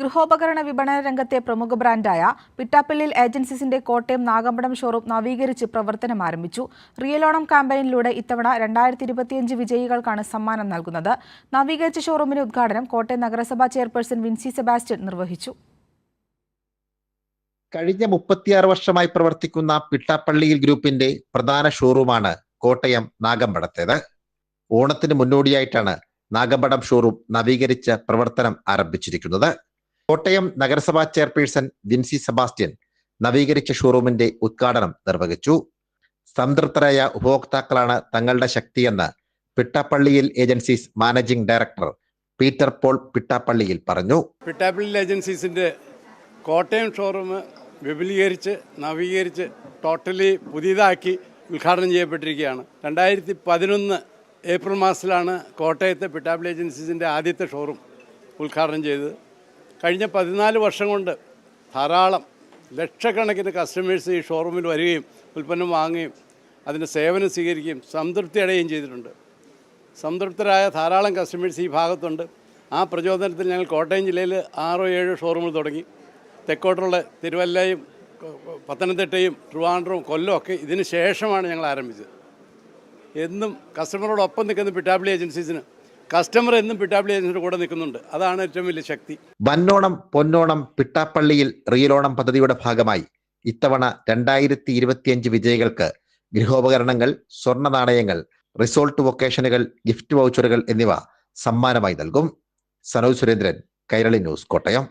ഗൃഹോപകരണ വിപണന രംഗത്തെ പ്രമുഖ ബ്രാൻഡായ പിട്ടാപ്പള്ളിയിൽ ഏജൻസീസിന്റെ കോട്ടയം നാഗമ്പടം ഷോറൂം നവീകരിച്ച് പ്രവർത്തനം ആരംഭിച്ചു. റിയലോണം ക്യാമ്പയിനിലൂടെ ഇത്തവണ രണ്ടായിരത്തി ഇരുപത്തിയഞ്ച് വിജയികൾക്കാണ് സമ്മാനം നൽകുന്നത്. നവീകരിച്ച ഷോറൂമിന്റെ ഉദ്ഘാടനം കോട്ടയം നഗരസഭാ ചെയർപേഴ്സൺ വിൻസി സെബാസ്റ്റ്യൻ നിർവഹിച്ചു. കഴിഞ്ഞ മുപ്പത്തിയാറ് വർഷമായി പ്രവർത്തിക്കുന്ന പിട്ടാപ്പള്ളിയിൽ ഗ്രൂപ്പിന്റെ പ്രധാന ഷോറൂമാണ് കോട്ടയം നാഗമ്പടത്തേത്. ഓണത്തിന് മുന്നോടിയായിട്ടാണ് നാഗമ്പടം ഷോറൂം നവീകരിച്ച് പ്രവർത്തനം ആരംഭിച്ചിരിക്കുന്നത്. കോട്ടയം നഗരസഭാ ചെയർപേഴ്സൺ വിൻസി സെബാസ്റ്റ്യൻ നവീകരിച്ച ഷോറൂമിന്റെ ഉദ്ഘാടനം നിർവഹിച്ചു. സംതൃപ്തരായ ഉപഭോക്താക്കളാണ് തങ്ങളുടെ ശക്തിയെന്ന് Pittappillil agencies managing director Peter Paul Pittappillil പറഞ്ഞു. പിട്ടാപ്പിള്ളി ഏജൻസീസിന്റെ കോട്ടയം ഷോറൂം വിപുലീകരിച്ച് നവീകരിച്ച് ടോട്ടലി പുതിയതാക്കി ഉദ്ഘാടനം ചെയ്യപ്പെട്ടിരിക്കുകയാണ്. രണ്ടായിരത്തി പതിനൊന്ന് ഏപ്രിൽ മാസത്തിലാണ് കോട്ടയത്തെ പിട്ടാപ്പള്ളി ഏജൻസീസിന്റെ ആദ്യത്തെ ഷോറൂം ഉദ്ഘാടനം ചെയ്തത്. കഴിഞ്ഞ പതിനാല് വർഷം കൊണ്ട് ധാരാളം ലക്ഷക്കണക്കിന് കസ്റ്റമേഴ്സ് ഈ ഷോറൂമിൽ വരികയും ഉൽപ്പന്നം വാങ്ങുകയും അതിന്റെ സേവനം സ്വീകരിക്കുകയും സംതൃപ്തി അടയുകയും ചെയ്തിട്ടുണ്ട്. സംതൃപ്തരായ ധാരാളം കസ്റ്റമേഴ്സ് ഈ ഭാഗത്തുണ്ട്. ആ പ്രചോദനത്തിൽ ഞങ്ങൾ കോട്ടയം ജില്ലയിൽ ആറോ ഏഴോ ഷോറൂമുകൾ തുടങ്ങി. തെക്കോട്ടുള്ള തിരുവല്ലയും പത്തനംതിട്ടയും ട്രിവാൻഡ്രവും കൊല്ലവും ഒക്കെ ഇതിന് ശേഷമാണ് ഞങ്ങൾ ആരംഭിച്ചത്. എന്നും കസ്റ്റമറോടൊപ്പം നിൽക്കുന്ന പിട്ടാപ്പിളി ഏജൻസീസിന് കസ്റ്റമർ എന്നും പിട്ടാപ്പള്ളി ഏജൻസിയുടെ കൂടെ നിൽക്കുന്നുണ്ട്. അതാണ് ഏറ്റവും വലിയ ശക്തി. വന്നോണം പൊന്നോണം പിട്ടാപ്പള്ളിയിൽ റിയലോണം പദ്ധതിയുടെ ഭാഗമായി. ഇത്തവണ രണ്ടായിരത്തി ഇരുപത്തിയഞ്ച് വിജയികൾക്ക് ഗൃഹോപകരണങ്ങൾ സ്വർണ നാണയങ്ങൾ റിസോർട്ട് വൊക്കേഷനുകൾ ഗിഫ്റ്റ് വൗച്ചറുകൾ എന്നിവ സമ്മാനമായി നൽകും. സനോജ് സുരേന്ദ്രൻ കൈരളി ന്യൂസ് കോട്ടയം.